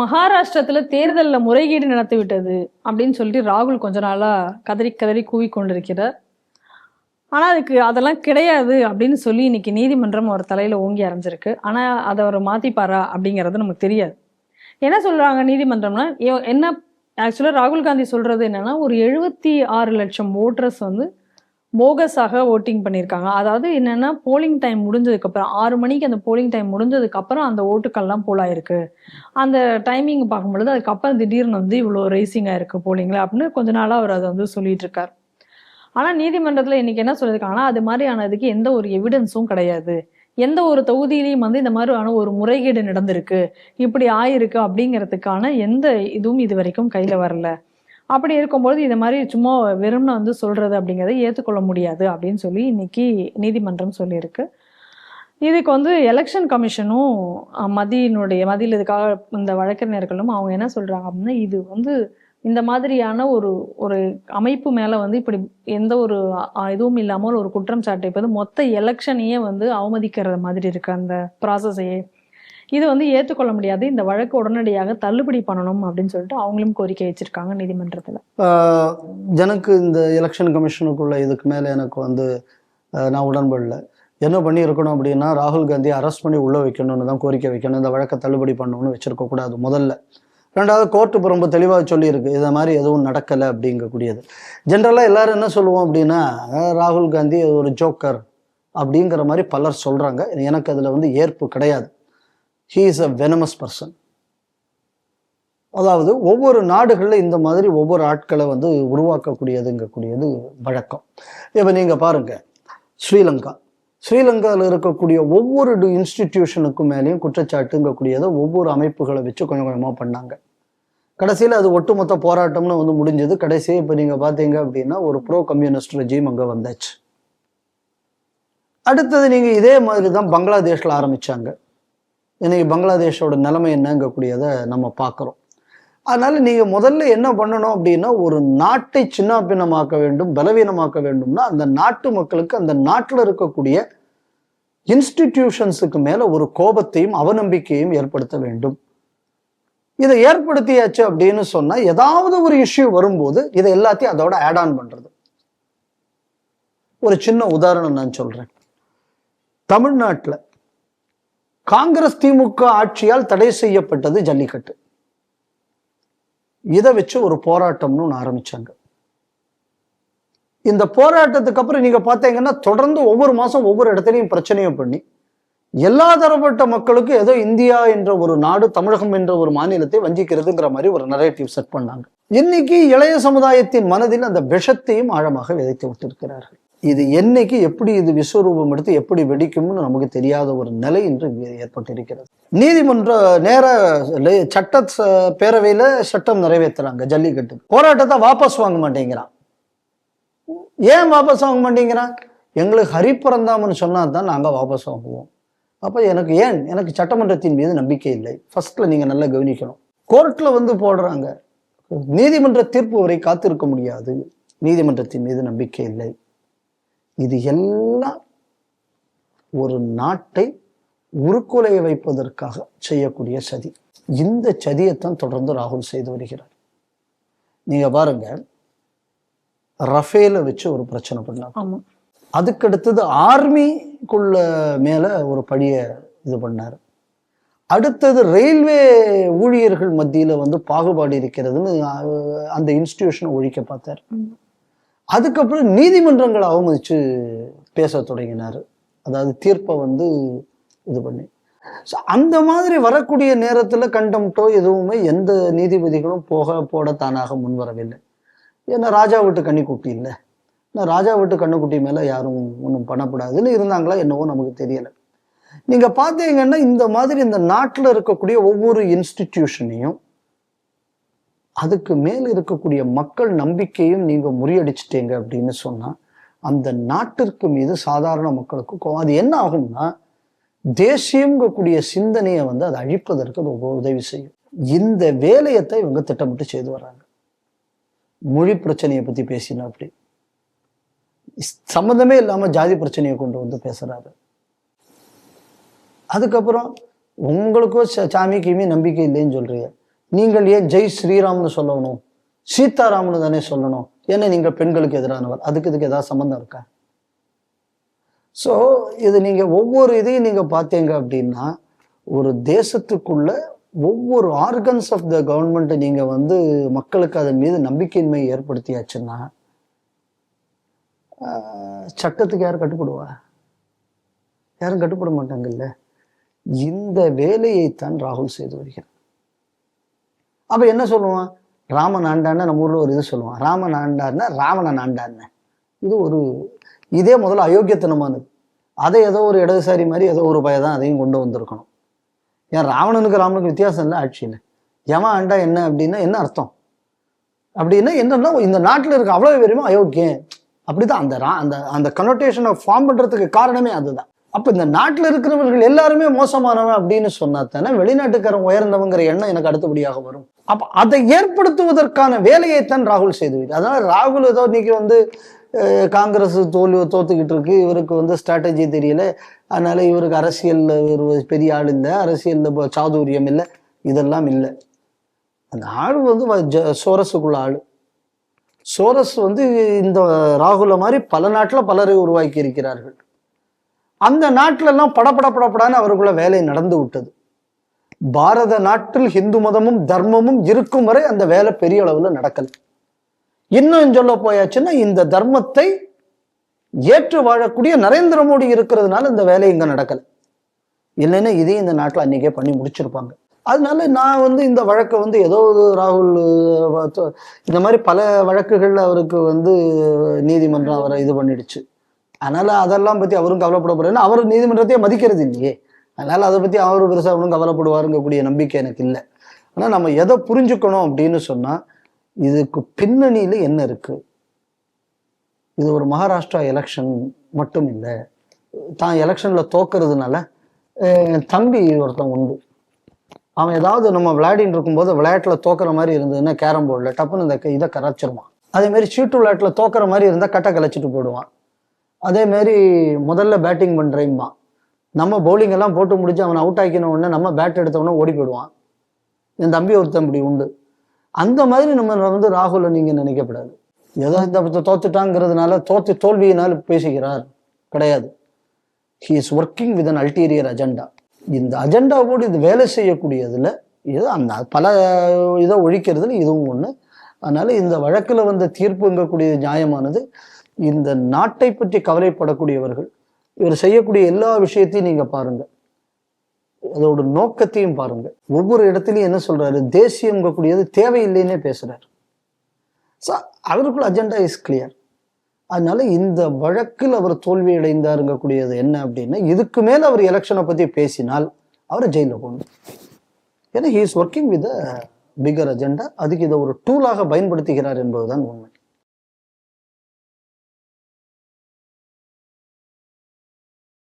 மகாராஷ்டிரத்துல தேர்தலில் முறைகேடு நடத்தி விட்டது அப்படின்னு சொல்லிட்டு ராகுல் கொஞ்ச நாளா கதறி கதறி கூவி கொண்டிருக்கிறார் ஆனால் அதுக்கு அதெல்லாம் கிடையாது அப்படின்னு சொல்லி இன்னைக்கு நீதிமன்றம் ஒரு தலையில ஓங்கி அரைஞ்சிருக்கு. ஆனால் அதை அவர் மாத்திப்பாரா அப்படிங்கிறது நமக்கு தெரியாது. என்ன சொல்றாங்க நீதிமன்றம்னா என்ன ஆக்சுவலாக ராகுல் காந்தி சொல்றது என்னன்னா ஒரு எழுபத்தி ஆறு லட்சம் ஓட்டர்ஸ் வந்து போகஸாக ஓட்டிங் பண்ணியிருக்காங்க அதாவது என்னன்னா போலிங் டைம் முடிஞ்சதுக்கு அப்புறம் ஆறு மணிக்கு அந்த போலிங் டைம் முடிஞ்சதுக்கு அப்புறம் அந்த ஓட்டுக்கள்லாம் போலாயிருக்கு அந்த டைமிங் பார்க்கும்பொழுது அதுக்கப்புறம் திடீர்னு வந்து இவ்வளோ ரேசிங்காக ஆயிருக்கு போலிங்கில் அப்படின்னு கொஞ்ச நாளாக அவர் அதை வந்து சொல்லிட்டு இருக்கார். ஆனால் நீதிமன்றத்தில் இன்னைக்கு என்ன சொல்லியிருக்காங்கன்னா அது மாதிரியானதுக்கு எந்த ஒரு எவிடன்ஸும் கிடையாது. எந்த ஒரு தொகுதியிலையும் வந்து இந்த மாதிரியான ஒரு முறைகேடு நடந்திருக்கு. இப்படி ஆயிருக்கு அப்படிங்கிறதுக்கான எந்த இதுவும் இது வரைக்கும் கையில் வரல. அப்படி இருக்கும்பொழுது இது மாதிரி சும்மா வெறும்னு வந்து சொல்றது அப்படிங்கிறத ஏற்றுக்கொள்ள முடியாது அப்படின்னு சொல்லி இன்னைக்கு நீதிமன்றம் சொல்லியிருக்கு. இதுக்கு வந்து எலெக்ஷன் கமிஷனும் மதியினுடைய மதியில் இதுக்காக இந்த வழக்கறிஞர்களும் அவங்க என்ன சொல்றாங்க அப்படின்னா இது வந்து இந்த மாதிரியான ஒரு ஒரு அமைப்பு மேல வந்து இப்படி எந்த ஒரு இதுவும் இல்லாமல் ஒரு குற்றம் சாட்டை மொத்த எலெக்ஷனையே வந்து அவமதிக்கிற மாதிரி இருக்கு அந்த ப்ராசஸையே இது வந்து ஏற்றுக்கொள்ள முடியாது. இந்த வழக்கு உடனடியாக தள்ளுபடி பண்ணணும் அப்படின்னு சொல்லிட்டு அவங்களும் கோரிக்கை வச்சிருக்காங்க நீதிமன்றத்தில். எனக்கு இந்த எலெக்ஷன் கமிஷனுக்குள்ள இதுக்கு மேலே எனக்கு வந்து நான் உடன்படல. என்ன பண்ணியிருக்கணும் அப்படின்னா ராகுல் காந்தி அரெஸ்ட் பண்ணி உள்ள வைக்கணும்னு தான் கோரிக்கை வைக்கணும். இந்த வழக்கை தள்ளுபடி பண்ணணும்னு வச்சிருக்க கூடாது முதல்ல. ரெண்டாவது கோர்ட்டு இப்போ ரொம்ப தெளிவாக சொல்லியிருக்கு. இதை மாதிரி எதுவும் நடக்கலை அப்படிங்கக்கூடியது. ஜென்ரலாக எல்லாரும் என்ன சொல்லுவோம் அப்படின்னா ராகுல் காந்தி ஒரு ஜோக்கர் அப்படிங்கிற மாதிரி பலர் சொல்கிறாங்க எனக்கு அதில் வந்து ஏற்பு கிடையாது. He is a venomous person அதாவது ஒவ்வொரு நாடுகளில் இந்த மாதிரி ஒவ்வொரு ஆட்களை வந்து உருவாக்கக்கூடியதுங்கக்கூடியது வழக்கம். இப்போ நீங்கள் பாருங்கள் ஸ்ரீலங்கா. ஸ்ரீலங்காவில் இருக்கக்கூடிய ஒவ்வொரு இன்ஸ்டிடியூஷனுக்கும் மேலேயும் குற்றச்சாட்டுங்கக்கூடியதை ஒவ்வொரு அமைப்புகளை வச்சு கொஞ்சம் கொஞ்சமாக பண்ணாங்க. கடைசியில் அது ஒட்டுமொத்த போராட்டம்னு வந்து முடிஞ்சது. கடைசியாக இப்போ நீங்கள் பார்த்தீங்க அப்படின்னா ஒரு ப்ரோ கம்யூனிஸ்ட் ரெஜிம் அங்கே வந்தாச்சு. அடுத்தது நீங்கள் இதே மாதிரி தான் பங்களாதேஷில் ஆரம்பித்தாங்க இன்றைக்கி பங்களாதேஷோட நிலைமை என்னங்கக்கூடியதை நம்ம பார்க்குறோம். அதனால் நீங்கள் முதல்ல என்ன பண்ணணும் அப்படின்னா ஒரு நாட்டை சின்னாபின்னமாக்க வேண்டும் பலவீனமாக்க வேண்டும்னா அந்த நாட்டு மக்களுக்கு அந்த நாட்டில் இருக்கக்கூடிய இன்ஸ்டிடியூஷன்ஸுக்கு மேலே ஒரு கோபத்தையும் அவநம்பிக்கையும் ஏற்படுத்த வேண்டும். இதை ஏற்படுத்தியாச்சு அப்படின்னு சொன்னால் ஏதாவது ஒரு இஷ்யூ வரும்போது இதை எல்லாத்தையும் அதோட ஆட் ஆன் பண்ணுறது ஒரு சின்ன உதாரணம் நான் சொல்கிறேன் தமிழ்நாட்டில் காங்கிரஸ் திமுக ஆட்சியால் தடை செய்யப்பட்டது ஜல்லிக்கட்டு. இதை வச்சு ஒரு போராட்டம்னு ஒன்று ஆரம்பிச்சாங்க. இந்த போராட்டத்துக்கு அப்புறம் நீங்க பார்த்தீங்கன்னா தொடர்ந்து ஒவ்வொரு மாசம் ஒவ்வொரு இடத்துலையும் பிரச்சனையும் பண்ணி எல்லா தரப்பட்ட மக்களுக்கும் ஏதோ இந்தியா என்ற ஒரு நாடு தமிழகம் என்ற ஒரு மாநிலத்தை வஞ்சிக்கிறதுங்கிற மாதிரி ஒரு நரேட்டிவ் செட் பண்ணாங்க. இன்னைக்கு இளைய சமுதாயத்தின் மனதில் அந்த விஷத்தையும் ஆழமாக விதைத்து விட்டிருக்கிறார்கள். இது என்னைக்கு எப்படி இது விஸ்வரூபம் எடுத்து எப்படி வெடிக்கும்னு நமக்கு தெரியாத ஒரு நிலை இன்று ஏற்பட்டிருக்கிறது. நீதிமன்ற நேர சட்ட ச- சட்டம் நிறைவேற்றுறாங்க ஜல்லிக்கட்டு. போராட்டத்தை வாபஸ் வாங்க மாட்டேங்கிறான். ஏன் வாபஸ் வாங்க மாட்டேங்கிறான்? எங்களுக்கு ஹரி பரந்தாமன் சொன்னா தான் நாங்கள் வாபஸ் வாங்குவோம். அப்போ எனக்கு ஏன்? எனக்கு சட்டமன்றத்தின் மீது நம்பிக்கை இல்லை. ஃபர்ஸ்ட்ல நீங்கள் நல்லா கவனிக்கணும். கோர்ட்டில் வந்து போடுறாங்க. நீதிமன்ற தீர்ப்பு வரை காத்திருக்க முடியாது. நீதிமன்றத்தின் மீது நம்பிக்கை இல்லை. இது எல்லாம் ஒரு நாட்டை உருக்குலைய வைப்பதற்காக செய்யக்கூடிய சதி. இந்த சதியைத்தான் தொடர்ந்து ராகுல் செய்து வருகிறார். நீங்க பாருங்க ரஃபேல வச்சு ஒரு பிரச்சனை பண்ணாங்க. ஆமா. அதுக்கு அடுத்தது ஆர்மிக்குள்ள மேல ஒரு பழிய இது பண்ணாரு. அடுத்தது ரயில்வே ஊழியர்கள் மத்தியில வந்து பாகுபாடு இருக்கிறதுன்னு அந்த இன்ஸ்டிடியூஷனை ஒழிக்க பார்த்தார். அதுக்கப்புறம் நீதிமன்றங்களை அவமதிச்சு பேச தொடங்கினார். அதாவது தீர்ப்பை வந்து இது பண்ணி. ஸோ அந்த மாதிரி வரக்கூடிய நேரத்தில் கண்டம்ட்டோ எதுவுமே எந்த நீதிபதிகளும் போக போட தானாக முன்வரவில்லை. ஏன்னா ராஜா வீட்டு கன்னிக்குட்டி இல்லை. நான் ராஜா வீட்டு கண்ணுக்குட்டி மேலே யாரும் ஒன்றும் பண்ணப்படாதுன்னு இருந்தாங்களா என்னவோ நமக்கு தெரியலை. நீங்கள் பார்த்தீங்கன்னா இந்த மாதிரி இந்த நாட்டில் இருக்கக்கூடிய ஒவ்வொரு இன்ஸ்டிடியூஷனையும் அதுக்கு மேல் இருக்கக்கூடிய மக்கள் நம்பிக்கையும் நீங்க முறியடிச்சிட்டீங்க அப்படின்னு சொன்னா அந்த நாட்டிற்கு மீது சாதாரண மக்களுக்கு கோவம். அது என்ன ஆகும்னா தேசியங்கக்கூடிய சிந்தனையை வந்து அதை அழிப்பதற்கு ரொம்ப உதவி செய்யும். இந்த வேலையத்தை இவங்க திட்டமிட்டு செய்து வர்றாங்க. மொழி பிரச்சனையை பத்தி பேசினா அப்படி. சம்மந்தமே இல்லாம ஜாதி பிரச்சனையை கொண்டு வந்து பேசுறாரு. அதுக்கப்புறம் உங்களுக்கும் ச- சாமி கிமி நம்பிக்கை இல்லைன்னு சொல்றீங்க. நீங்கள் ஏன் ஜெய் ஸ்ரீராம்னு சொல்லணும்? சீதாராம்னு தானே சொல்லணும். ஏன்னா நீங்கள் பெண்களுக்கு எதிரானவர். அதுக்கு இதுக்கு ஏதாவது சம்மந்தம் இருக்கா? ஸோ இது நீங்க ஒவ்வொரு இதையும் நீங்க பார்த்தீங்க அப்படின்னா ஒரு தேசத்துக்குள்ள ஒவ்வொரு ஆர்கன்ஸ் ஆஃப் த கவர்மெண்ட் நீங்க வந்து மக்களுக்கு அதன் மீது நம்பிக்கையின்மை ஏற்படுத்தியாச்சுன்னா சட்டத்துக்கு யார் கட்டுப்படுவா? யாரும் கட்டுப்பட மாட்டாங்கல்ல? இந்த வேலையைத்தான் ராகுல் செய்து வருகிறார். அப்போ என்ன சொல்லுவான்? ராமன் ஆண்டான்னு நம்ம ஊரில் ஒரு இது சொல்லுவான். ராமன் ஆண்டான்னா ராவணன் ஆண்டான்னு. இது ஒரு இதே முதல்ல அயோக்கியத்தனமானது. அதை ஏதோ ஒரு இடதுசாரி மாதிரி ஏதோ ஒரு பயதான் அதையும் கொண்டு வந்திருக்கணும். ஏன் ராவணனுக்கு ராமனுக்கு வித்தியாசம் இல்லை ஆட்சியில். எவன் ஆண்டா என்ன அப்படின்னா என்ன அர்த்தம்? அப்படின்னா என்னன்னா இந்த நாட்டில் இருக்க அவ்வளவு பேருமே அயோக்கியம். அப்படிதான் அந்த ரா- அந்த அந்த கனோட்டேஷனை ஃபார்ம் பண்ணுறதுக்கு காரணமே அதுதான். அப்போ இந்த நாட்டில் இருக்கிறவர்கள் எல்லாருமே மோசமானவன் அப்படின்னு சொன்னா தானே வெளிநாட்டுக்காரன் உயர்ந்தவங்கிற எண்ணம் எனக்கு அடுத்தபடியாக வரும். அப்ப அதை ஏற்படுத்துவதற்கான வேலையைத்தான் ராகுல் செய்துவிட்டு அதனால ராகுல் ஏதோ இன்னைக்கு வந்து காங்கிரஸ் தோல்வி தோத்துக்கிட்டு இருக்கு. இவருக்கு வந்து ஸ்ட்ராட்டஜி தெரியல. அதனால இவருக்கு அரசியல்ல ஒரு பெரிய ஆள் இல்லை. அரசியல்ல சாதுரியம் இல்லை. இதெல்லாம் இல்லை. அந்த ஆள் வந்து வ- ஜ- சோரஸுக்குள்ள ஆள். சோரஸ் வந்து இந்த ராகுல மாதிரி பல நாட்டில் பலரை உருவாக்கி இருக்கிறார்கள் அந்த நாட்டிலெல்லாம் படப்பட படபட படப்படான்னு அவருக்குள்ள வேலை நடந்து விட்டது. பாரத நாட்டில் ஹிந்து மதமும் தர்மமும் இருக்கும் வரை அந்த வேலை பெரிய அளவில் நடக்கல. இன்னும் சொல்ல போயாச்சுன்னா இந்த தர்மத்தை ஏற்று வாழக்கூடிய நரேந்திர மோடி இருக்கிறதுனால இந்த வேலை இங்கே நடக்கல. இல்லைன்னா இதையும் இந்த நாட்டில் அன்னைக்கே பண்ணி முடிச்சிருப்பாங்க. அதனால நான் வந்து இந்த வழக்கை வந்து ஏதோ ஒரு ராகுல் இந்த மாதிரி பல வழக்குகளில் அவருக்கு வந்து நீதிமன்றம் அவரை இது பண்ணிடுச்சு. அதனால அதெல்லாம் பத்தி அவரும் கவலைப்பட போகிறேன்னா அவர் நீதிமன்றத்தையே மதிக்கிறது இல்லையே. அதனால் அதை பற்றி அவர் பெருசாக ஒன்றும் கவலைப்படுவாருங்கக்கூடிய நம்பிக்கை எனக்கு இல்லை. ஆனால் நம்ம எதை புரிஞ்சுக்கணும் அப்படின்னு சொன்னால் இதுக்கு பின்னணியில் என்ன இருக்குது இது ஒரு மகாராஷ்டிரா எலெக்ஷன் மட்டும் இல்லை. தான் எலெக்ஷனில் தோக்கிறதுனால தம்பி ஒருத்தன் உண்டு. அவன் ஏதாவது நம்ம விளையாடின்னு இருக்கும்போது விளையாட்டில் தோக்கிற மாதிரி இருந்ததுன்னா கேரம் போர்டில் டப்புன்னு இந்த க- இதை கரைச்சிருவான். அதேமாரி சீட்டு விளையாட்டில் தோக்கிற மாதிரி இருந்தால் கட்டை கலைச்சிட்டு போயிடுவான். அதேமாரி முதல்ல பேட்டிங் பண்றேம்மா நம்ம பவுலிங் எல்லாம் போட்டு முடிச்சு அவனை அவுட் ஆக்கின உடனே நம்ம பேட் எடுத்தவொடனே ஓடி போயிடுவான். என் தம்பி ஒருத்தன் இப்படி உண்டு. அந்த மாதிரி நம்ம வந்து ராகுலை நீங்க நினைக்கப்படாது. ஏதோ இந்த தோத்துட்டாங்கிறதுனால தோத்து தோல்வியினால் பேசுகிறார். கிடையாது. He is working with an ulterior agenda இந்த அஜெண்டாவோடு இது வேலை செய்யக்கூடியதுல இது அந்த பல இதை ஒழிக்கிறதுல இதுவும் ஒன்று அதனால இந்த வழக்கில் வந்த தீர்ப்புங்கக்கூடிய நியாயமானது இந்த நாட்டை பற்றி கவலைப்படக்கூடியவர்கள் இவர் செய்யக்கூடிய எல்லா விஷயத்தையும் நீங்க பாருங்க. அதோட நோக்கத்தையும் பாருங்க. ஒவ்வொரு இடத்துலையும் என்ன சொல்றாரு? தேசியம்ங்கக்கூடியது தேவையில்லைன்னே பேசுறாரு. ஸோ அவருக்குள்ள அஜெண்டா இஸ் கிளியர் அதனால இந்த வழக்கில் அவர் தோல்வி அடைந்தாருங்கக்கூடியது என்ன அப்படின்னா இதுக்கு மேல அவர் எலெக்ஷனை பத்தி பேசினால் அவரை ஜெயிலில் போகணும் ஏன்னா he is working with bigger agenda அதுக்கு இதை ஒரு டூலாக பயன்படுத்துகிறார் என்பதுதான் உண்மை.